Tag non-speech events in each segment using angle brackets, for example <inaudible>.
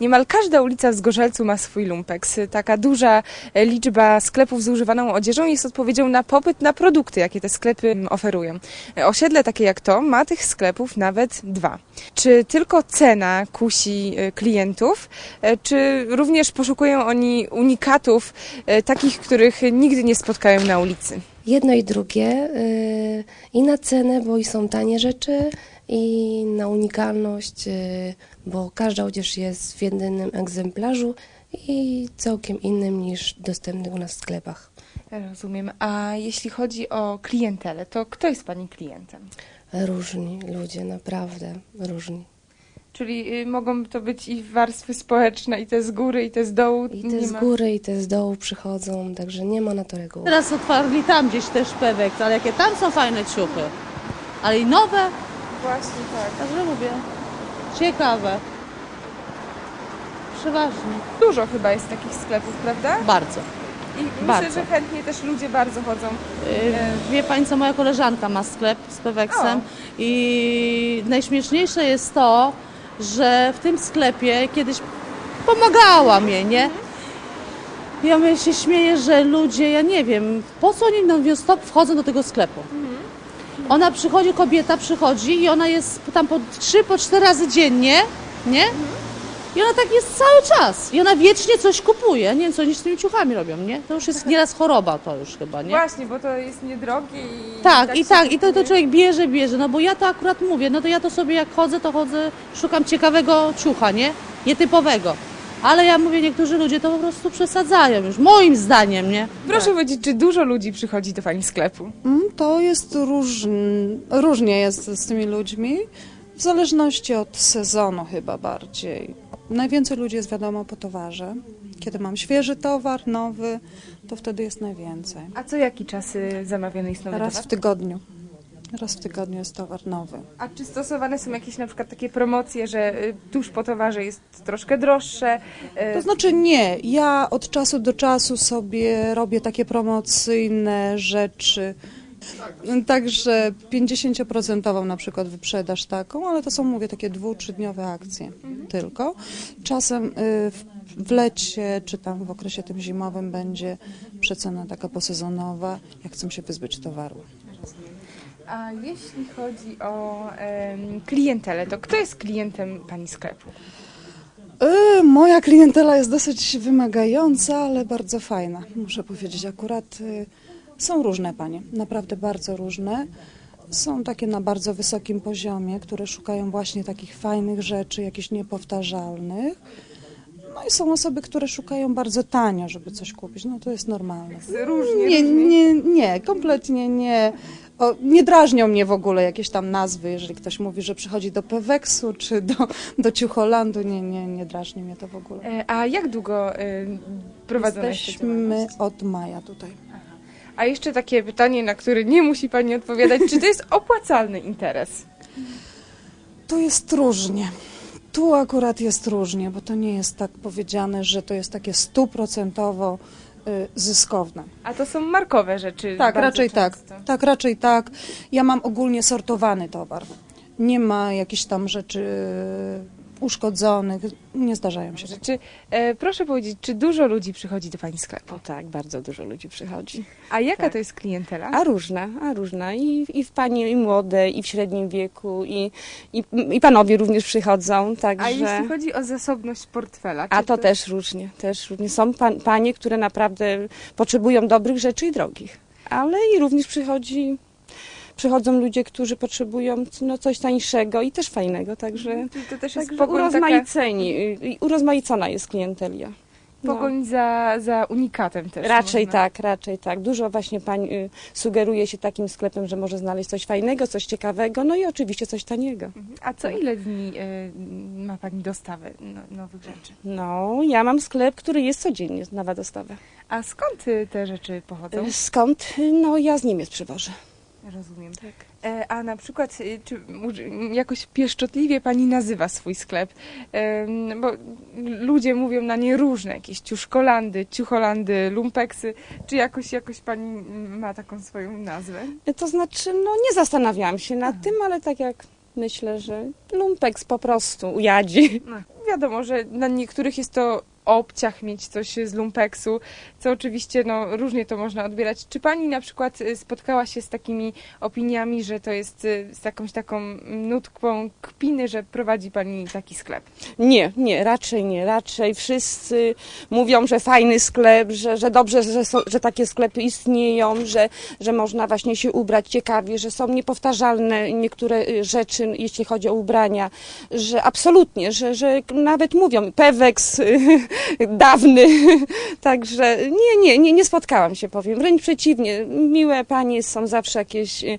Niemal każda ulica w Zgorzelcu ma swój lumpeks. Taka duża e, liczba sklepów z używaną odzieżą jest odpowiedzią na popyt na produkty, jakie te sklepy mm, oferują. E, Osiedle takie jak to ma tych sklepów nawet dwa. Czy tylko cena kusi e, klientów, czy również poszukują oni unikatów, takich, których nigdy nie spotkają na ulicy? Jedno i drugie i na cenę, bo i są tanie rzeczy i na unikalność, y, bo każda odzież jest w jedynym egzemplarzu i całkiem innym niż dostępny u nas w sklepach. Rozumiem. A jeśli chodzi o klientelę, to kto jest Pani klientem? Różni ludzie, naprawdę różni. Czyli y, mogą to być i warstwy społeczne, i te z góry, i te z dołu. I te Nie z ma- góry, i te z dołu przychodzą, także nie ma na to reguły. Teraz otwarli tam gdzieś też Pewek, ale jakie tam są fajne ciuchy. Ale i nowe, Właśnie tak. także mówię, ciekawe. Przeważnie. Dużo chyba jest takich sklepów, prawda? Bardzo. I myślę, Bardzo. że chętnie też ludzie bardzo chodzą. Yy, Wie pani co, moja koleżanka ma sklep z Peweksem O. i najśmieszniejsze jest to, że w tym sklepie kiedyś pomagała mnie, nie? Ja my się śmieję, że ludzie, ja nie wiem, po co oni stop wchodzą do tego sklepu. Ona przychodzi, kobieta przychodzi i ona jest tam po trzy, po cztery razy dziennie, nie? I ona tak jest cały czas. I ona wiecznie coś kupuje. Nie wiem, co oni z tymi ciuchami robią, nie? To już jest nieraz choroba to już chyba, nie? Właśnie, bo to jest niedrogie i... Tak, i się tak, i to, to kupuje. człowiek bierze, bierze, no bo ja to akurat mówię, no to ja to sobie jak chodzę, to chodzę, szukam ciekawego ciucha, nie? Nietypowego. Ale ja mówię, niektórzy ludzie to po prostu przesadzają już, moim zdaniem, nie? Proszę powiedzieć, czy dużo ludzi przychodzi do Pani sklepu? Mm, To jest różn... różnie jest z tymi ludźmi, w zależności od sezonu chyba bardziej. Najwięcej ludzi jest wiadomo po towarze. Kiedy mam świeży towar, nowy, to wtedy jest najwięcej. A co jaki czas y, zamawiany jest nowy Raz towar? w tygodniu. Raz w tygodniu jest towar nowy. A czy stosowane są jakieś na przykład takie promocje, że y, tuż po towarze jest troszkę droższe? y, To znaczy nie, ja od czasu do czasu sobie robię takie promocyjne rzeczy. Także 50% na przykład wyprzedaż taką, ale to są, mówię, takie dwu, trzydniowe akcje tylko. Czasem y, w, w lecie, czy tam w okresie tym zimowym będzie przecena taka posezonowa, jak chcą się wyzbyć towaru. A jeśli chodzi o em, klientelę, to kto jest klientem Pani sklepu? Y, Moja klientela jest dosyć wymagająca, ale bardzo fajna. Muszę powiedzieć, akurat y, są różne panie, naprawdę bardzo różne. Są takie na bardzo wysokim poziomie, które szukają właśnie takich fajnych rzeczy, jakichś niepowtarzalnych. No i są osoby, które szukają bardzo tanio, żeby coś kupić. No to jest normalne. Różnie, Nie, nie, nie, kompletnie nie. O, nie drażnią mnie w ogóle jakieś tam nazwy, jeżeli ktoś mówi, że przychodzi do Peweksu czy do, do Ciucholandu. Nie, nie, nie drażni mnie to w ogóle. E, A jak długo y, prowadzona Jesteśmy od maja tutaj. A jeszcze takie pytanie, na które nie musi Pani odpowiadać. Czy to jest <laughs> opłacalny interes? Tu jest różnie. Tu akurat jest różnie, bo to nie jest tak powiedziane, że to jest takie stuprocentowo zyskowne. A to są markowe rzeczy. Tak, raczej tak. często. Tak, raczej tak. Ja mam ogólnie sortowany towar. Nie ma jakichś tam rzeczy y, uszkodzonych. Nie zdarzają się. Czy, e, proszę powiedzieć, czy dużo ludzi przychodzi do Pani sklepu? Tak, bardzo dużo ludzi przychodzi. A jaka Tak. to jest klientela? A różna, a różna. I, i w panie, i młode, i w średnim wieku, i, i, i panowie również przychodzą, także... A jeśli chodzi o zasobność portfela? A czy to też różnie, też różnie. Są pan, panie, które naprawdę potrzebują dobrych rzeczy i drogich. Ale i również przychodzi, przychodzą ludzie, którzy potrzebują no, coś tańszego i też fajnego, także, Czyli to też jest także pogoń, taka, urozmaiceni, i urozmaicona jest klientelia. No. pogoń za, za unikatem też. Raczej można. tak, raczej tak. Dużo właśnie pań y, sugeruje się takim sklepem, że może znaleźć coś fajnego, coś ciekawego, no i oczywiście coś taniego. Mhm. A co ile dni e, ma Pani dostawę no, nowych rzeczy? No, ja mam sklep, który jest codziennie nowa dostawa. A skąd y, te rzeczy pochodzą? Y, Skąd? Y, No, ja z Niemiec przywożę. Rozumiem. Tak. E, A na przykład, y, czy jakoś pieszczotliwie pani nazywa swój sklep? Bo ludzie mówią na nie różne, jakieś ciuszkolandy, ciucholandy, lumpeksy. Czy jakoś, jakoś pani ma taką swoją nazwę? Y, To znaczy, no nie zastanawiałam się nad tym, ale tak jak Myślę, że lumpeks po prostu ujadzi. No, wiadomo, że dla niektórych jest to obciach mieć coś z lumpeksu, co oczywiście no, różnie to można odbierać. Czy pani na przykład y, spotkała się z takimi opiniami, że to jest y, z jakąś taką nutką kpiny, że prowadzi pani taki sklep? Nie, nie, raczej nie. Raczej wszyscy mówią, że fajny sklep, że, że dobrze, że, są, że takie sklepy istnieją, że, że można właśnie się ubrać ciekawie, że są niepowtarzalne niektóre y, rzeczy, jeśli chodzi o ubrania, że absolutnie, że, że nawet mówią peweks <laughs> dawny. <laughs> Także nie, nie, nie, nie spotkałam się, powiem. Wręcz przeciwnie, miłe panie są zawsze jakieś, y,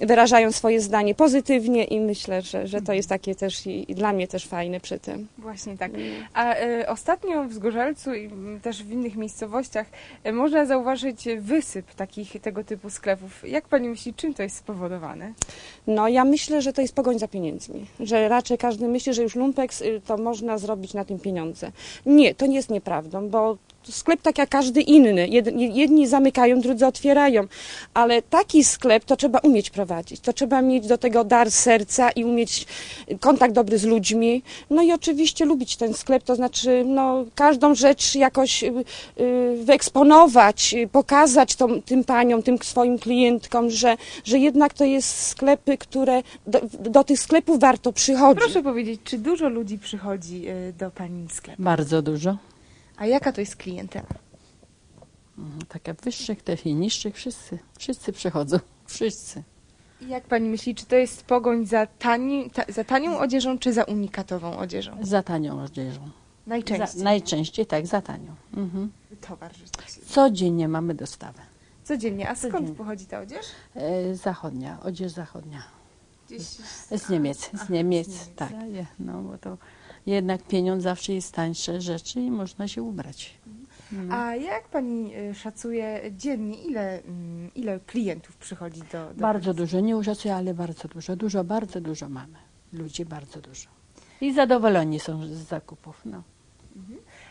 wyrażają swoje zdanie pozytywnie i myślę, że, że to jest takie też i, i dla mnie też fajne przy tym. Właśnie tak. A e, ostatnio w Zgorzelcu i też w innych miejscowościach e, można zauważyć wysyp takich tego typu sklepów. Jak pani myśli, czym to jest spowodowane? No ja myślę, że to jest pogoń za pieniędzmi, że raczej każdy myśli, że już lumpeks y, to można zrobić na tym pieniądze. Nie, to nie jest nieprawdą, bo sklep tak jak każdy inny. Jed- Jedni zamykają, drudzy otwierają, ale taki sklep to trzeba umieć prowadzić. To trzeba mieć do tego dar serca i umieć kontakt dobry z ludźmi. No i oczywiście lubić ten sklep, to znaczy no, każdą rzecz jakoś y, y, wyeksponować, y, pokazać tą, tym paniom, tym swoim klientkom, że, że jednak to jest sklepy, które do, do tych sklepów warto przychodzić. Proszę powiedzieć, czy dużo ludzi przychodzi do pani sklepu? Bardzo dużo. A jaka to jest klientela? Mhm, Takie wyższych, też i niższych, wszyscy, wszyscy przychodzą, <laughs> wszyscy. I Jak pani myśli, czy to jest pogoń za, tani, ta, za tanią odzieżą, czy za unikatową odzieżą? Za tanią odzieżą. Najczęściej. Za, najczęściej tak, za tanią. Mhm. Towar rzeczywiście. Codziennie mamy dostawę. Codziennie. A skąd Codziennie. pochodzi ta odzież? E, zachodnia, odzież zachodnia. Gdzieś Z Niemiec, Aha, z Niemiec, z Niemiec. tak. No bo to jednak pieniądz zawsze jest tańsze rzeczy i można się ubrać. No. A jak pani y, szacuje dziennie, ile, mm, ile klientów przychodzi do, do Bardzo pani? dużo, nie uszacuję, ale bardzo dużo, dużo, bardzo dużo mamy. Ludzi bardzo dużo. I zadowoleni są z zakupów, no.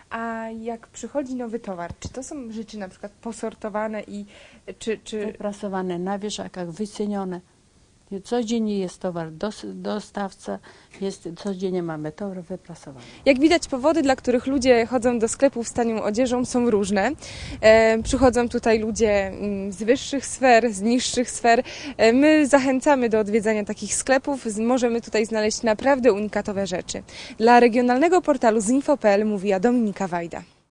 A jak przychodzi nowy towar, czy to są rzeczy na przykład posortowane i czy, czy wyprasowane na wieszakach, wycenione. Codziennie jest towar, dos, dostawca, jest, codziennie mamy towar wyprasowany. Jak widać, powody, dla których ludzie chodzą do sklepów z tanią odzieżą są różne. E, przychodzą tutaj ludzie mm, z wyższych sfer, z niższych sfer. E, my zachęcamy do odwiedzania takich sklepów. Możemy tutaj znaleźć naprawdę unikatowe rzeczy. Dla regionalnego portalu zinfo.pl mówiła Dominika Wajda.